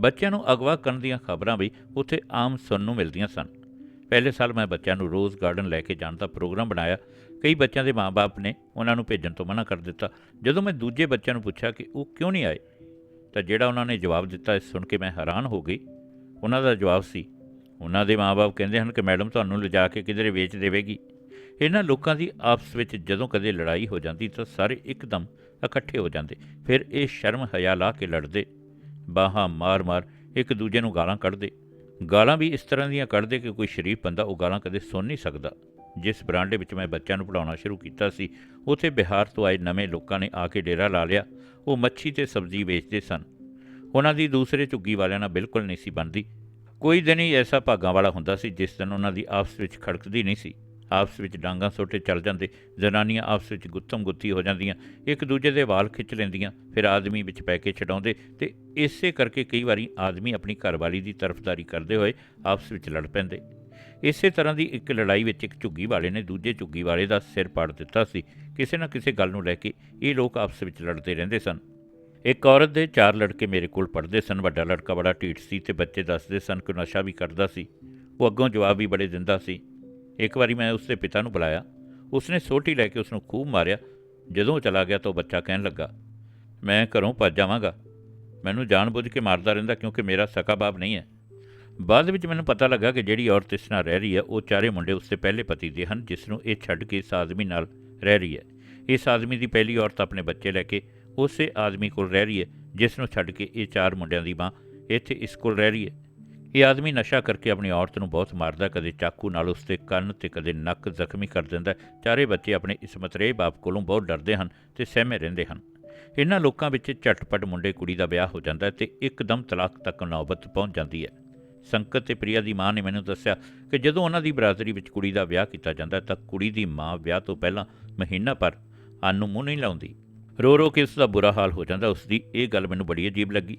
ਬੱਚਿਆਂ ਨੂੰ ਅਗਵਾ ਕਰਨ ਦੀਆਂ ਖਬਰਾਂ ਵੀ ਉੱਥੇ ਆਮ ਸੁਣਨ ਨੂੰ ਮਿਲਦੀਆਂ ਸਨ। ਪਹਿਲੇ ਸਾਲ ਮੈਂ ਬੱਚਿਆਂ ਨੂੰ ਰੋਜ਼ ਗਾਰਡਨ ਲੈ ਕੇ ਜਾਣ ਦਾ ਪ੍ਰੋਗਰਾਮ ਬਣਾਇਆ। ਕਈ ਬੱਚਿਆਂ ਦੇ ਮਾਪੇ ਨੇ ਉਹਨਾਂ ਨੂੰ ਭੇਜਣ ਤੋਂ ਮਨਾ ਕਰ ਦਿੱਤਾ। ਜਦੋਂ ਮੈਂ ਦੂਜੇ ਬੱਚਿਆਂ ਨੂੰ ਪੁੱਛਿਆ ਕਿ ਉਹ ਕਿਉਂ ਨਹੀਂ ਆਏ, ਤਾਂ ਜਿਹੜਾ ਉਹਨਾਂ ਨੇ ਜਵਾਬ ਦਿੱਤਾ ਇਹ ਸੁਣ ਕੇ ਮੈਂ ਹੈਰਾਨ ਹੋ ਗਈ। ਉਹਨਾਂ ਦਾ ਜਵਾਬ ਸੀ, ਉਹਨਾਂ ਦੇ ਮਾਪੇ ਕਹਿੰਦੇ ਹਨ ਕਿ ਮੈਡਮ ਤੁਹਾਨੂੰ ਲਿਜਾ ਕੇ ਕਿਧਰੇ ਵੇਚ ਦੇਵੇਗੀ। ਇਹਨਾਂ ਲੋਕਾਂ ਦੀ ਆਪਸ ਵਿੱਚ ਜਦੋਂ ਕਦੇ ਲੜਾਈ ਹੋ ਜਾਂਦੀ ਤਾਂ ਸਾਰੇ ਇੱਕਦਮ ਇਕੱਠੇ ਹੋ ਜਾਂਦੇ। ਫਿਰ ਇਹ ਸ਼ਰਮ ਹਯਾ ਲਾ ਕੇ ਲੜਦੇ। ਬਾਹਾਂ ਮਾਰ-ਮਾਰ ਇੱਕ ਦੂਜੇ ਨੂੰ ਗਾਲਾਂ ਕੱਢਦੇ। ਗਾਲਾਂ ਵੀ ਇਸ ਤਰ੍ਹਾਂ ਦੀਆਂ ਕੱਢਦੇ ਕਿ ਕੋਈ ਸ਼ਰੀਫ ਬੰਦਾ ਉਹ ਗਾਲਾਂ ਕਦੇ ਸੁਣ ਨਹੀਂ ਸਕਦਾ। ਜਿਸ ਬਰਾਂਡੇ ਵਿੱਚ ਮੈਂ ਬੱਚਿਆਂ ਨੂੰ ਪੜਾਉਣਾ ਸ਼ੁਰੂ ਕੀਤਾ ਸੀ, ਉੱਥੇ ਬਿਹਾਰ ਤੋਂ ਆਏ ਨਵੇਂ ਲੋਕਾਂ ਨੇ ਆ ਕੇ ਡੇਰਾ ਲਾ ਲਿਆ। ਉਹ ਮੱਛੀ ਤੇ ਸਬਜ਼ੀ ਵੇਚਦੇ ਸਨ। ਉਹਨਾਂ ਦੀ ਦੂਸਰੇ ਝੁੱਗੀ ਵਾਲਿਆਂ ਨਾਲ ਬਿਲਕੁਲ ਨਹੀਂ ਸੀ ਬਣਦੀ। ਕੋਈ ਦਿਨ ਹੀ ਐਸਾ ਭਾਗਾਂ ਵਾਲਾ ਹੁੰਦਾ ਸੀ ਜਿਸ ਦਿਨ ਉਹਨਾਂ ਦੀ ਆਪਸ ਵਿੱਚ ਖੜਕਦੀ ਨਹੀਂ ਸੀ। ਆਪਸ ਵਿੱਚ ਡਾਂਗਾਂ ਸੋਟੇ ਚੱਲ ਜਾਂਦੇ, ਜ਼ਨਾਨੀਆਂ ਆਪਸ ਵਿੱਚ ਗੁੱਤਮ ਗੁੱਤੀ ਹੋ ਜਾਂਦੀਆਂ, ਇੱਕ ਦੂਜੇ ਦੇ ਵਾਲ ਖਿੱਚ ਲੈਂਦੀਆਂ, ਫਿਰ ਆਦਮੀ ਵਿੱਚ ਪੈ ਕੇ ਛਡਾਉਂਦੇ ਤੇ ਇਸੇ ਕਰਕੇ ਕਈ ਵਾਰੀ ਆਦਮੀ ਆਪਣੀ ਘਰਵਾਲੀ ਦੀ ਤਰਫਦਾਰੀ ਕਰਦੇ ਹੋਏ ਆਪਸ ਵਿੱਚ ਲੜ ਪੈਂਦੇ। ਇਸੇ ਤਰ੍ਹਾਂ ਦੀ ਇੱਕ ਲੜਾਈ ਵਿੱਚ ਇੱਕ ਝੁੱਗੀ ਵਾਲੇ ਨੇ ਦੂਜੇ ਝੁੱਗੀ ਵਾਲੇ ਦਾ ਸਿਰ ਪਾੜ ਦਿੱਤਾ ਸੀ। ਕਿਸੇ ਨਾ ਕਿਸੇ ਗੱਲ ਨੂੰ ਲੈ ਕੇ ਇਹ ਲੋਕ ਆਪਸ ਵਿੱਚ ਲੜਦੇ ਰਹਿੰਦੇ ਸਨ। ਇੱਕ ਔਰਤ ਦੇ ਚਾਰ ਲੜਕੇ ਮੇਰੇ ਕੋਲ ਪੜ੍ਹਦੇ ਸਨ, ਵੱਡਾ ਲੜਕਾ ਬੜਾ ਢੀਠ ਸੀ ਤੇ ਬੱਚੇ ਦੱਸਦੇ ਸਨ ਕਿ ਨਸ਼ਾ ਵੀ ਕਰਦਾ ਸੀ। ਉਹ ਅੱਗੋਂ ਜਵਾਬ ਵੀ ਬੜੇ ਦਿੰਦਾ ਸੀ। ਇੱਕ ਵਾਰੀ ਮੈਂ ਉਸਦੇ ਪਿਤਾ ਨੂੰ ਬੁਲਾਇਆ। ਉਸਨੇ ਸੋਟੀ ਲੈ ਕੇ ਉਸ ਨੂੰ ਖੂਬ ਮਾਰਿਆ। ਜਦੋਂ ਚਲਾ ਗਿਆ ਤਾਂ ਉਹ ਬੱਚਾ ਕਹਿਣ ਲੱਗਾ, ਮੈਂ ਘਰੋਂ ਭੱਜ ਜਾਵਾਂਗਾ। ਮੈਨੂੰ ਜਾਣਬੁੱਝ ਕੇ ਮਾਰਦਾ ਰਹਿੰਦਾ ਕਿਉਂਕਿ ਮੇਰਾ ਸਕਾ ਬਾਪ ਨਹੀਂ ਹੈ। ਬਾਅਦ ਵਿੱਚ ਮੈਨੂੰ ਪਤਾ ਲੱਗਾ ਕਿ ਜਿਹੜੀ ਔਰਤ ਇਸ ਨਾਲ ਰਹਿ ਰਹੀ ਹੈ, ਉਹ ਚਾਰੇ ਮੁੰਡੇ ਉਸਦੇ ਪਹਿਲੇ ਪਤੀ ਦੇ ਹਨ, ਜਿਸ ਨੂੰ ਇਹ ਛੱਡ ਕੇ ਇਸ ਆਦਮੀ ਨਾਲ ਰਹਿ ਰਹੀ ਹੈ। ਇਸ ਆਦਮੀ ਦੀ ਪਹਿਲੀ ਔਰਤ ਆਪਣੇ ਬੱਚੇ ਲੈ ਕੇ ਉਸੇ ਆਦਮੀ ਕੋਲ ਰਹਿ ਰਹੀ ਹੈ, ਜਿਸ ਨੂੰ ਛੱਡ ਕੇ ਇਹ ਚਾਰ ਮੁੰਡਿਆਂ ਦੀ ਮਾਂ ਇੱਥੇ ਇਸ ਕੋਲ ਰਹਿ ਰਹੀ ਹੈ। ਇਹ ਆਦਮੀ ਨਸ਼ਾ ਕਰਕੇ ਆਪਣੀ ਔਰਤ ਨੂੰ ਬਹੁਤ ਮਾਰਦਾ ਕਦੇ ਚਾਕੂ ਨਾਲ ਉਸਦੇ ਕੰਨ ਤੇ ਕਦੇ ਨੱਕ ਜ਼ਖਮੀ ਕਰ ਦਿੰਦਾ ਚਾਰੇ ਬੱਚੇ ਆਪਣੇ ਇਸ ਮਤਰੇਹ ਬਾਪ ਕੋਲੋਂ ਬਹੁਤ ਡਰਦੇ ਹਨ ਤੇ ਸਹਿਮੇ ਰਹਿੰਦੇ ਹਨ। ਇਹਨਾਂ ਲੋਕਾਂ ਵਿੱਚ ਝਟਪਟ ਮੁੰਡੇ ਕੁੜੀ ਦਾ ਵਿਆਹ ਹੋ ਜਾਂਦਾ ਹੈ ਤੇ ਇੱਕਦਮ ਤਲਾਕ ਤੱਕ ਨੌਬਤ ਪਹੁੰਚ ਜਾਂਦੀ ਹੈ। ਸੰਕਤ ਤੇ ਪ੍ਰਿਆ ਦੀ ਮਾਂ ਨੇ ਮੈਨੂੰ ਦੱਸਿਆ ਕਿ ਜਦੋਂ ਉਹਨਾਂ ਦੀ ਬਰਾਦਰੀ ਵਿੱਚ ਕੁੜੀ ਦਾ ਵਿਆਹ ਕੀਤਾ ਜਾਂਦਾ ਤਾਂ ਕੁੜੀ ਦੀ ਮਾਂ ਵਿਆਹ ਤੋਂ ਪਹਿਲਾਂ ਮਹੀਨਾ ਪਰ ਅੰਨ ਨੂੰ ਮੂੰਹ ਨਹੀਂ ਲਾਉਂਦੀ। ਰੋ ਰੋ ਕੇ ਉਸ ਦਾ ਬੁਰਾ ਹਾਲ ਹੋ ਜਾਂਦਾ। ਉਸ ਦੀ ਇਹ ਗੱਲ ਮੈਨੂੰ ਬੜੀ ਅਜੀਬ ਲੱਗੀ।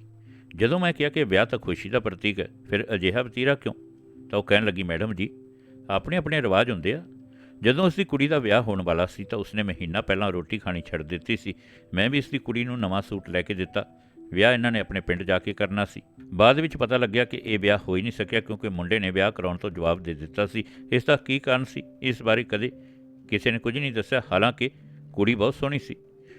ਜਦੋਂ ਮੈਂ ਕਿਹਾ ਕਿ ਵਿਆਹ ਤਾਂ ਖੁਸ਼ੀ ਦਾ ਪ੍ਰਤੀਕ ਹੈ, ਫਿਰ ਅਜਿਹਾ ਵਤੀਰਾ ਕਿਉਂ? ਤਾਂ ਉਹ ਕਹਿਣ ਲੱਗੀ, ਮੈਡਮ ਜੀ, ਆਪਣੇ ਆਪਣੇ ਰਿਵਾਜ ਹੁੰਦੇ ਆ। ਜਦੋਂ ਉਸ ਦੀ ਕੁੜੀ ਦਾ ਵਿਆਹ ਹੋਣ ਵਾਲਾ ਸੀ ਤਾਂ ਉਸਨੇ ਮਹੀਨਾ ਪਹਿਲਾਂ ਰੋਟੀ ਖਾਣੀ ਛੱਡ ਦਿੱਤੀ ਸੀ। ਮੈਂ ਵੀ ਇਸ ਦੀ ਕੁੜੀ ਨੂੰ ਨਵਾਂ ਸੂਟ ਲੈ ਕੇ ਦਿੱਤਾ। ਵਿਆਹ ਇਹਨਾਂ ਨੇ ਆਪਣੇ ਪਿੰਡ ਜਾ ਕੇ ਕਰਨਾ ਸੀ। ਬਾਅਦ ਵਿੱਚ ਪਤਾ ਲੱਗਿਆ ਕਿ ਇਹ ਵਿਆਹ ਹੋ ਹੀ ਨਹੀਂ ਸਕਿਆ ਕਿਉਂਕਿ ਮੁੰਡੇ ਨੇ ਵਿਆਹ ਕਰਾਉਣ ਤੋਂ ਜਵਾਬ ਦੇ ਦਿੱਤਾ ਸੀ। ਇਸ ਦਾ ਕੀ ਕਾਰਨ ਸੀ? ਇਸ ਬਾਰੇ ਕਦੇ ਕਿਸੇ ਨੇ ਕੁਝ ਨਹੀਂ ਦੱਸਿਆ। ਹਾਲਾਂਕਿ ਕੁੜੀ ਬਹੁਤ ਸੋਹਣੀ ਸੀ।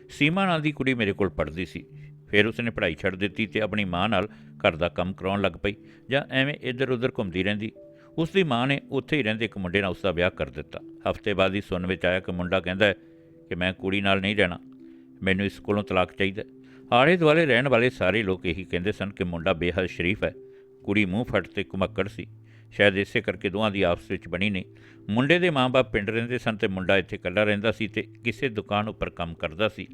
ਸੀਮਾ ਨਾਂ ਦੀ ਕੁੜੀ ਮੇਰੇ ਕੋਲ ਪੜ੍ਹਦੀ ਸੀ। ਫਿਰ ਉਸਨੇ ਪੜ੍ਹਾਈ ਛੱਡ ਦਿੱਤੀ ਤੇ ਆਪਣੀ ਮਾਂ ਨਾਲ ਘਰ ਦਾ ਕੰਮ ਕਰਾਉਣ ਲੱਗ ਪਈ, ਜਾਂ ਐਵੇਂ ਇੱਧਰ ਉੱਧਰ ਘੁੰਮਦੀ ਰਹਿੰਦੀ। ਉਸ ਦੀ ਮਾਂ ਨੇ ਉੱਥੇ ਹੀ ਰਹਿੰਦੇ ਇੱਕ ਮੁੰਡੇ ਨਾਲ ਉਸ ਦਾ ਵਿਆਹ ਕਰ ਦਿੱਤਾ। ਹਫ਼ਤੇ ਬਾਅਦ ਹੀ ਸੁਣ ਵਿੱਚ ਆਇਆ ਕਿ ਮੁੰਡਾ ਕਹਿੰਦਾ ਹੈ ਕਿ ਮੈਂ ਕੁੜੀ ਨਾਲ ਨਹੀਂ ਰਹਿਣਾ, ਮੈਨੂੰ ਇਸ ਕੋਲੋਂ ਤਲਾਕ ਚਾਹੀਦਾ ਆਲੇ ਦੁਆਲੇ ਰਹਿਣ ਵਾਲੇ ਸਾਰੇ ਲੋਕ ਇਹੀ ਕਹਿੰਦੇ ਸਨ ਕਿ ਮੁੰਡਾ ਬੇਹੱਦ ਸ਼ਰੀਫ ਹੈ। ਕੁੜੀ ਮੂੰਹ ਫਟ ਤੇ ਕੁਮੱਕੜ ਸੀ। ਸ਼ਾਇਦ ਇਸੇ ਕਰਕੇ ਦੋਹਾਂ ਦੀ ਆਪਸ ਵਿੱਚ ਬਣੀ ਨਹੀਂ। ਮੁੰਡੇ ਦੇ ਮਾਂ-ਬਾਪ ਪਿੰਡ ਰਹਿੰਦੇ ਸਨ ਤੇ ਮੁੰਡਾ ਇੱਥੇ ਇਕੱਲਾ ਰਹਿੰਦਾ ਸੀ ਤੇ ਕਿਸੇ ਦੁਕਾਨ ਉੱਪਰ ਕੰਮ ਕਰਦਾ ਸੀ।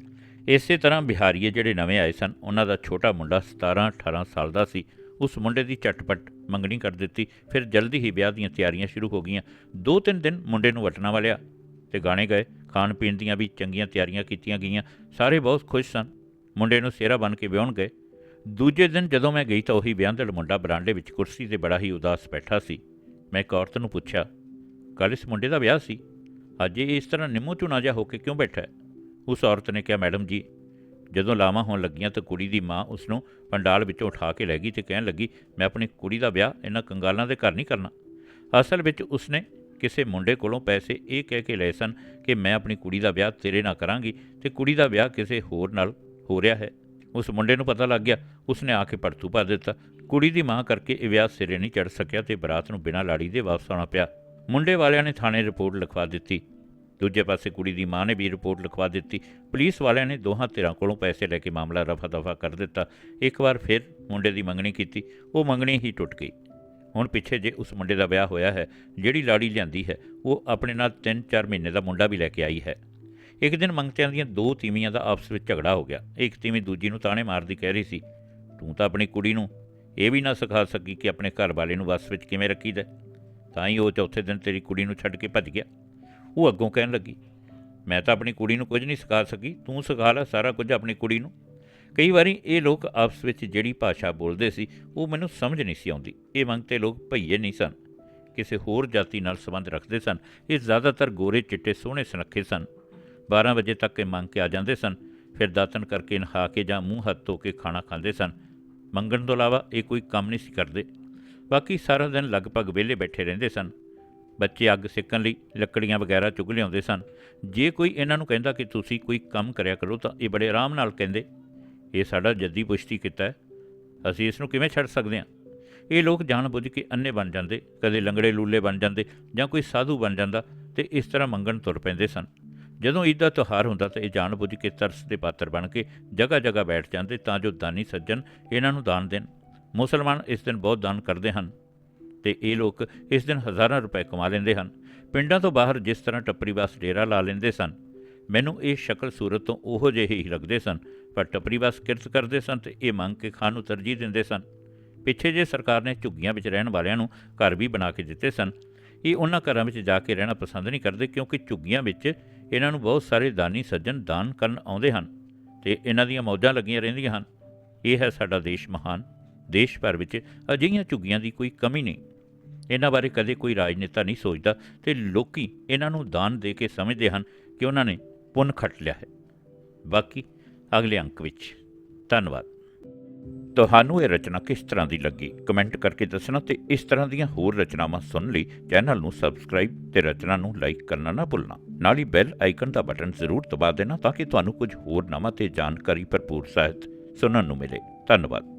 ਇਸੇ ਤਰ੍ਹਾਂ ਬਿਹਾਰੀਏ ਜਿਹੜੇ ਨਵੇਂ ਆਏ ਸਨ, ਉਹਨਾਂ ਦਾ ਛੋਟਾ ਮੁੰਡਾ 17-18 ਸਾਲ ਦਾ ਸੀ। ਉਸ ਮੁੰਡੇ ਦੀ ਝਟਪਟ ਮੰਗਣੀ ਕਰ ਦਿੱਤੀ। ਫਿਰ ਜਲਦੀ ਹੀ ਵਿਆਹ ਦੀਆਂ ਤਿਆਰੀਆਂ ਸ਼ੁਰੂ ਹੋ ਗਈਆਂ। ਦੋ ਤਿੰਨ ਦਿਨ ਮੁੰਡੇ ਨੂੰ ਵਟਣਾ ਵਾਲਿਆ ਤੇ ਗਾਣੇ ਗਏ। ਖਾਣ ਪੀਣ ਦੀਆਂ ਵੀ ਚੰਗੀਆਂ ਤਿਆਰੀਆਂ ਕੀਤੀਆਂ ਗਈਆਂ। ਸਾਰੇ ਬਹੁਤ ਖੁਸ਼ ਸਨ। ਮੁੰਡੇ ਨੂੰ ਸਿਹਰਾ ਬਣ ਕੇ ਵਿਆਹਣ ਗਏ। ਦੂਜੇ ਦਿਨ ਜਦੋਂ ਮੈਂ ਗਈ ਤਾਂ ਉਹੀ ਵਿਆਹਦੜ ਮੁੰਡਾ ਬਰਾਂਡੇ ਵਿੱਚ ਕੁਰਸੀ ਤੇ ਬੜਾ ਹੀ ਉਦਾਸ ਬੈਠਾ ਸੀ। ਮੈਂ ਇੱਕ ਔਰਤ ਨੂੰ ਪੁੱਛਿਆ, ਕੱਲ੍ਹ ਇਸ ਮੁੰਡੇ ਦਾ ਵਿਆਹ ਸੀ? ਅੱਜ ਇਹ ਇਸ ਤਰ੍ਹਾਂ ਨਿੰਮੋ ਚੁਣਾ ਜਿਹਾ ਹੋ ਕੇ ਕਿਉਂ ਬੈਠਾ ਹੈ? ਉਸ ਔਰਤ ਨੇ ਕਿਹਾ, ਮੈਡਮ ਜੀ, ਜਦੋਂ ਲਾਵਾਂ ਹੋਣ ਲੱਗੀਆਂ ਤਾਂ ਕੁੜੀ ਦੀ ਮਾਂ ਉਸ ਨੂੰ ਪੰਡਾਲ ਵਿੱਚੋਂ ਉਠਾ ਕੇ ਲੈ ਗਈ ਤੇ ਕਹਿਣ ਲੱਗੀ, ਮੈਂ ਆਪਣੀ ਕੁੜੀ ਦਾ ਵਿਆਹ ਇਹਨਾਂ ਕੰਗਾਲਾਂ ਦੇ ਘਰ ਨਹੀਂ ਕਰਨਾ। ਅਸਲ ਵਿੱਚ ਉਸਨੇ ਕਿਸੇ ਮੁੰਡੇ ਕੋਲੋਂ ਪੈਸੇ ਇਹ ਕਹਿ ਕੇ ਲਏ ਸਨ ਕਿ ਮੈਂ ਆਪਣੀ ਕੁੜੀ ਦਾ ਵਿਆਹ ਤੇਰੇ ਨਾਲ ਕਰਾਂਗੀ ਤੇ ਕੁੜੀ ਦਾ ਵਿਆਹ ਕਿਸੇ ਹੋਰ ਨਾਲ ਹੋ ਰਿਹਾ ਹੈ। ਉਸ ਮੁੰਡੇ ਨੂੰ ਪਤਾ ਲੱਗ ਗਿਆ, ਉਸਨੇ ਆ ਕੇ ਪਰਤੂ ਪਾ ਦਿੱਤਾ। ਕੁੜੀ ਦੀ ਮਾਂ ਕਰਕੇ ਇਹ ਵਿਆਹ ਸਿਰੇ ਨਹੀਂ ਚੜ ਸਕਿਆ ਤੇ ਬਰਾਤ ਨੂੰ ਬਿਨਾਂ ਲਾੜੀ ਦੇ ਵਾਪਸ ਆਉਣਾ ਪਿਆ। ਮੁੰਡੇ ਵਾਲਿਆਂ ਨੇ ਥਾਣੇ ਰਿਪੋਰਟ ਲਿਖਵਾ ਦਿੱਤੀ। ਦੂਜੇ ਪਾਸੇ ਕੁੜੀ ਦੀ ਮਾਂ ਨੇ ਵੀ ਰਿਪੋਰਟ ਲਿਖਵਾ ਦਿੱਤੀ। ਪੁਲਿਸ ਵਾਲਿਆਂ ਨੇ ਦੋਹਾਂ ਧਿਰਾਂ ਕੋਲੋਂ ਪੈਸੇ ਲੈ ਕੇ ਮਾਮਲਾ ਰਫਾ ਦਫਾ ਕਰ ਦਿੱਤਾ। ਇੱਕ ਵਾਰ ਫਿਰ ਮੁੰਡੇ ਦੀ ਮੰਗਣੀ ਕੀਤੀ। ਉਹ ਮੰਗਣੀ ਹੀ ਟੁੱਟ ਗਈ। ਹੁਣ ਪਿੱਛੇ ਜੇ ਉਸ ਮੁੰਡੇ ਦਾ ਵਿਆਹ ਹੋਇਆ ਹੈ, ਜਿਹੜੀ ਲਾੜੀ ਲਿਆਂਦੀ ਹੈ, ਉਹ ਆਪਣੇ ਨਾਲ 3-4 ਮਹੀਨੇ ਦਾ ਮੁੰਡਾ ਵੀ ਲੈ ਕੇ ਆਈ ਹੈ। ਇੱਕ ਦਿਨ ਮੰਗਤਿਆਂ ਦੀਆਂ ਦੋ ਤੀਵੀਆਂ ਦਾ ਆਪਸ ਵਿੱਚ ਝਗੜਾ ਹੋ ਗਿਆ। ਇੱਕ ਤੀਵੀਂ ਦੂਜੀ ਨੂੰ ਤਾਣੇ ਮਾਰਦੀ ਕਹਿ ਰਹੀ ਸੀ, ਤੂੰ ਤਾਂ ਆਪਣੀ ਕੁੜੀ ਨੂੰ ਇਹ ਵੀ ਨਾ ਸਿਖਾ ਸਕੀ ਕਿ ਆਪਣੇ ਘਰ ਵਾਲੇ ਨੂੰ ਵਸ ਵਿੱਚ ਕਿਵੇਂ ਰੱਖੀਦਾ ਹੈ। ਤਾਂ ਹੀ ਉਹ ਚੌਥੇ ਦਿਨ ਤੇਰੀ ਕੁੜੀ ਨੂੰ ਛੱਡ ਕੇ ਭੱਜ ਗਿਆ। ਉਹ ਅੱਗੋਂ ਕਹਿਣ ਲੱਗੀ, ਮੈਂ ਤਾਂ ਆਪਣੀ ਕੁੜੀ ਨੂੰ ਕੁਝ ਨਹੀਂ ਸਿਖਾ ਸਕੀ, ਤੂੰ ਸਿਖਾ ਲੈ ਸਾਰਾ ਕੁਝ ਆਪਣੀ ਕੁੜੀ ਨੂੰ। ਕਈ ਵਾਰੀ ਇਹ ਲੋਕ ਆਪਸ ਵਿੱਚ ਜਿਹੜੀ ਭਾਸ਼ਾ ਬੋਲਦੇ ਸੀ, ਉਹ ਮੈਨੂੰ ਸਮਝ ਨਹੀਂ ਸੀ ਆਉਂਦੀ। ਇਹ ਮੰਗਤੇ ਲੋਕ ਭਈਏ ਨਹੀਂ ਸਨ। ਕਿਸੇ ਹੋਰ ਜਾਤੀ ਨਾਲ ਸੰਬੰਧ ਰੱਖਦੇ ਸਨ। ਇਹ ਜ਼ਿਆਦਾਤਰ ਗੋਰੇ ਚਿੱਟੇ ਸੋਹਣੇ ਸੁਨੱਖੇ ਸਨ। 12 ਵਜੇ ਤੱਕ ਇਹ ਮੰਗ ਕੇ ਆ ਜਾਂਦੇ ਸਨ। ਫਿਰ ਦਾਤਨ ਕਰਕੇ ਨਹਾ ਕੇ ਜਾਂ ਮੂੰਹ ਹੱਥ ਧੋ ਕੇ ਖਾਣਾ ਖਾਂਦੇ ਸਨ। ਮੰਗਣ ਤੋਂ ਇਲਾਵਾ ਇਹ ਕੋਈ ਕੰਮ ਨਹੀਂ ਸੀ ਕਰਦੇ। ਬਾਕੀ ਸਾਰਾ ਦਿਨ ਲਗਭਗ ਵਿਹਲੇ ਬੈਠੇ ਰਹਿੰਦੇ ਸਨ। ਬੱਚੇ ਅੱਗ ਸੇਕਣ ਲਈ ਲੱਕੜੀਆਂ ਵਗੈਰਾ ਚੁੱਕ ਲਿਆਉਂਦੇ ਸਨ। ਜੇ ਕੋਈ ਇਹਨਾਂ ਨੂੰ ਕਹਿੰਦਾ ਕਿ ਤੁਸੀਂ ਕੋਈ ਕੰਮ ਕਰਿਆ ਕਰੋ ਤਾਂ ਇਹ ਬੜੇ ਆਰਾਮ ਨਾਲ ਕਹਿੰਦੇ, ਇਹ ਸਾਡਾ ਜੱਦੀ ਪੁਸ਼ਤੀ ਕੀਤਾ ਹੈ। ਅਸੀਂ ਇਸ ਨੂੰ ਕਿਵੇਂ ਛੱਡ ਸਕਦੇ ਹਾਂ? ਇਹ ਲੋਕ ਜਾਣਬੁੱਝ ਕੇ ਅੰਨੇ ਬਣ ਜਾਂਦੇ, ਕਦੇ ਲੰਗੜੇ ਲੂਲੇ ਬਣ ਜਾਂਦੇ ਜਾਂ ਕੋਈ ਸਾਧੂ ਬਣ ਜਾਂਦਾ ਤੇ ਇਸ ਤਰ੍ਹਾਂ ਮੰਗਣ ਤੁਰ ਪੈਂਦੇ ਸਨ। ਜਦੋਂ ਈਦ ਦਾ ਤਿਉਹਾਰ ਹੁੰਦਾ ਤਾਂ ਇਹ ਜਾਣਬੁੱਝ ਕੇ ਤਰਸ ਦੇ ਪਾਤਰ ਬਣ ਕੇ ਜਗ੍ਹਾ ਜਗ੍ਹਾ ਬੈਠ ਜਾਂਦੇ ਤਾਂ ਜੋ ਦਾਨੀ ਸੱਜਣ ਇਹਨਾਂ ਨੂੰ ਦਾਨ ਦੇਣ। ਮੁਸਲਮਾਨ ਇਸ ਦਿਨ ਬਹੁਤ ਦਾਨ ਕਰਦੇ ਹਨ। ਤੇ ਇਹ ਲੋਕ ਇਸ ਦਿਨ ਹਜ਼ਾਰਾਂ ਰੁਪਏ ਕਮਾ ਲੈਂਦੇ ਹਨ। ਪਿੰਡਾਂ ਤੋਂ ਬਾਹਰ ਜਿਸ ਤਰ੍ਹਾਂ ਟੱਪਰੀ ਬਾਸ ਡੇਰਾ ਲਾ ਲੈਂਦੇ ਸਨ, ਮੈਨੂੰ ਇਹ ਸ਼ਕਲ ਸੂਰਤ ਤੋਂ ਉਹੋ ਜਿਹੇ ਹੀ ਲੱਗਦੇ ਸਨ, ਪਰ ਟੱਪਰੀ ਬਾਸ ਕਿਰਤ ਕਰਦੇ ਸਨ ਤੇ ਇਹ ਮੰਗ ਕੇ ਖਾਣ ਨੂੰ ਤਰਜੀਹ ਦਿੰਦੇ ਸਨ। ਪਿੱਛੇ ਜੇ ਸਰਕਾਰ ਨੇ ਝੁੱਗੀਆਂ ਵਿੱਚ ਰਹਿਣ ਵਾਲਿਆਂ ਨੂੰ ਘਰ ਵੀ ਬਣਾ ਕੇ ਦਿੱਤੇ ਸਨ, ਇਹ ਉਹਨਾਂ ਘਰਾਂ ਵਿੱਚ ਜਾ ਕੇ ਰਹਿਣਾ ਪਸੰਦ ਨਹੀਂ ਕਰਦੇ ਕਿਉਂਕਿ ਝੁੱਗੀਆਂ ਵਿੱਚ ਇਹਨਾਂ ਨੂੰ ਬਹੁਤ ਸਾਰੇ ਦਾਨੀ ਸੱਜਣ ਦਾਨ ਕਰਨ ਆਉਂਦੇ ਹਨ ਤੇ ਇਹਨਾਂ ਦੀਆਂ ਮੌਜਾਂ ਲੱਗੀਆਂ ਰਹਿੰਦੀਆਂ ਹਨ। ਇਹ ਹੈ ਸਾਡਾ ਦੇਸ਼ ਮਹਾਨ। ਦੇਸ਼ ਭਰ ਵਿੱਚ ਅਜਿਹੀਆਂ ਝੁੱਗੀਆਂ ਦੀ ਕੋਈ ਕਮੀ ਨਹੀਂ। ਇਹਨਾਂ ਬਾਰੇ ਕਦੇ ਕੋਈ ਰਾਜਨੇਤਾ ਨਹੀਂ ਸੋਚਦਾ ਤੇ ਲੋਕੀ ਇਹਨਾਂ ਨੂੰ ਦਾਨ ਦੇ ਕੇ ਸਮਝਦੇ ਹਨ ਕਿ ਉਹਨਾਂ ਨੇ ਪੁੰਨ ਖੱਟ ਲਿਆ ਹੈ। ਬਾਕੀ ਅਗਲੇ ਅੰਕ ਵਿੱਚ। ਧੰਨਵਾਦ। ਤੁਹਾਨੂੰ ਇਹ ਰਚਨਾ ਕਿਸ ਤਰ੍ਹਾਂ ਦੀ ਲੱਗੀ? ਕਮੈਂਟ ਕਰਕੇ ਦੱਸਣਾ ਤੇ ਇਸ ਤਰ੍ਹਾਂ ਦੀਆਂ ਹੋਰ ਰਚਨਾਵਾਂ ਸੁਣਨ ਲਈ ਚੈਨਲ ਨੂੰ ਸਬਸਕ੍ਰਾਈਬ ਤੇ ਰਚਨਾ ਨੂੰ ਲਾਈਕ ਕਰਨਾ ਨਾ ਭੁੱਲਣਾ। ਨਾਲ ਹੀ ਬੈਲ ਆਈਕਨ ਦਾ ਬਟਨ ਜ਼ਰੂਰ ਦਬਾ ਦੇਣਾ ਤਾਂ ਕਿ ਤੁਹਾਨੂੰ ਕੁਝ ਹੋਰ ਨਵਾਂ ਤੇ ਜਾਣਕਾਰੀ ਭਰਪੂਰ ਸਾਹਿਤ ਸੁਣਨ ਨੂੰ ਮਿਲੇ। ਧੰਨਵਾਦ।